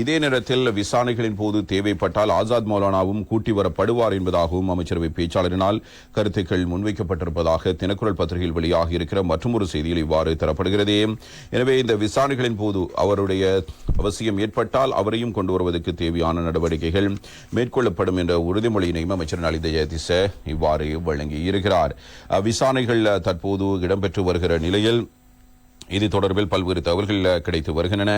இதே நேரத்தில் விசாரணைகளின் போது தேவைப்பட்டால் ஆசாத் மௌலானாவும் கூட்டி வரப்படுவார் என்பதாகவும் அமைச்சரவை பேச்சாளரினால் கருத்துக்கள் முன்வைக்கப்பட்டிருப்பதாக தினக்குரல் பத்திரிகையில் வெளியாகி இருக்கிற மற்றொரு செய்தியில் இவ்வாறு தரப்படுகிறது. எனவே இந்த விசாரணைகளின் போது அவருடைய அவசியம் ஏற்பட்டால் அவரையும் கொண்டு வருவதற்கு தேவையான நடவடிக்கைகள் மேற்கொள்ளப்படும் என்ற உறுதிமொழியினையும் அமைச்சர் நலித ஜெயதிச இவ்வாறு வழங்கியிருக்கிறார். விசாரணைகள் தற்போது இடம்பெற்று வருகிற நிலையில் இது தொடர்பில் பல்வேறு தகவல்கள் கிடைத்து வருகின்றன.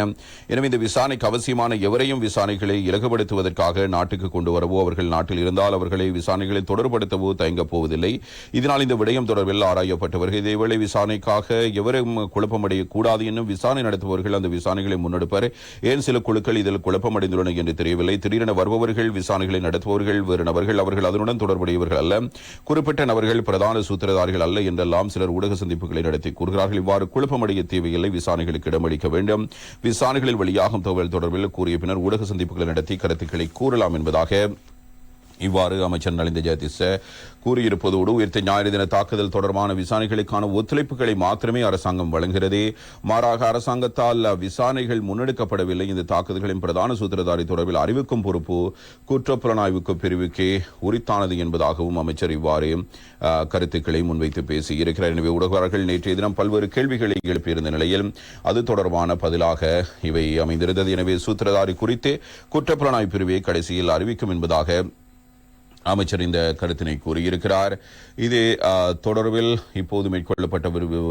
எனவே இந்த விசாரணைக்கு அவசியமான எவரையும் விசாரணைகளை இலகுபடுத்துவதற்காக நாட்டுக்கு கொண்டு வரவோ அவர்கள் நாட்டில் இருந்தால் அவர்களை விசாரணைகளில் தொடர்படுத்தவோ தயங்கப் போவதில்லை. இதனால் இந்த விடயம் தொடர்பில் ஆராயப்பட்டு வருகிறது. இதேவேளை விசாரணைக்காக எவரும் குழப்பமடைய கூடாது என்னும் விசாரணை நடத்துபவர்கள் அந்த விசாரணைகளை முன்னெடுப்பர். ஏன் சில குழுக்கள் இதில் குழப்பமடைந்துள்ளன என்று தெரியவில்லை. திடீரென வருபவர்கள் விசாரணைகளை நடத்துபவர்கள் வேறு நபர்கள் அவர்கள் அதனுடன் தொடர்புடையவர்கள் அல்ல. குறிப்பிட்ட நபர்கள் பிரதான சூத்திரதாரிகள் அல்ல என்றெல்லாம் சிலர் ஊடக சந்திப்புகளை நடத்தி கூறுகிறார்கள். இவ்வாறு குழப்பமடைய தேவையில்லை விசாரணைகளுக்கு இடமளிக்க வேண்டும். விசாரணைகளில் வெளியாகும் தகவல் தொடர்பில் கூறிய பின்னர் ஊடக சந்திப்புகளை நடத்தி கருத்துக்களை கூறலாம் என்பதாக இவ்வாறு அமைச்சர் நலிந்த ஜெயதிச கூறியிருப்பதோடு உயிர்த்த ஞாயிறு தின தாக்குதல் தொடர்பான விசாரணைகளுக்கான ஒத்துழைப்புகளை மாத்திரமே அரசாங்கம் வழங்குகிறது. மாறாக அரசாங்கத்தால் விசாரணைகள் முன்னெடுக்கப்படவில்லை. இந்த தாக்குதல்களின் பிரதான சூத்திரதாரி தொடர்பில் அறிவிக்கும் பொறுப்பு குற்றப்புலனாய்வுக்கு பிரிவுக்கே உரித்தானது என்பதாகவும் அமைச்சர் இவ்வாறு கருத்துக்களை முன்வைத்து பேசியிருக்கிறார். எனவே ஊடகர்கள் நேற்றைய தினம் பல்வேறு கேள்விகளை எழுப்பியிருந்த நிலையில் அது தொடர்பான பதிலாக இவை அமைந்திருந்தது. எனவே சூத்திரதாரி குறித்து குற்றப்புலனாய்வு பிரிவை கடைசியில் அறிவிக்கும் என்பதாக அமைச்சர் இந்த கருத்தினை கூறியிருக்கிறார். இது தொடர்பில் இப்போது மேற்கொள்ளப்பட்ட ஒரு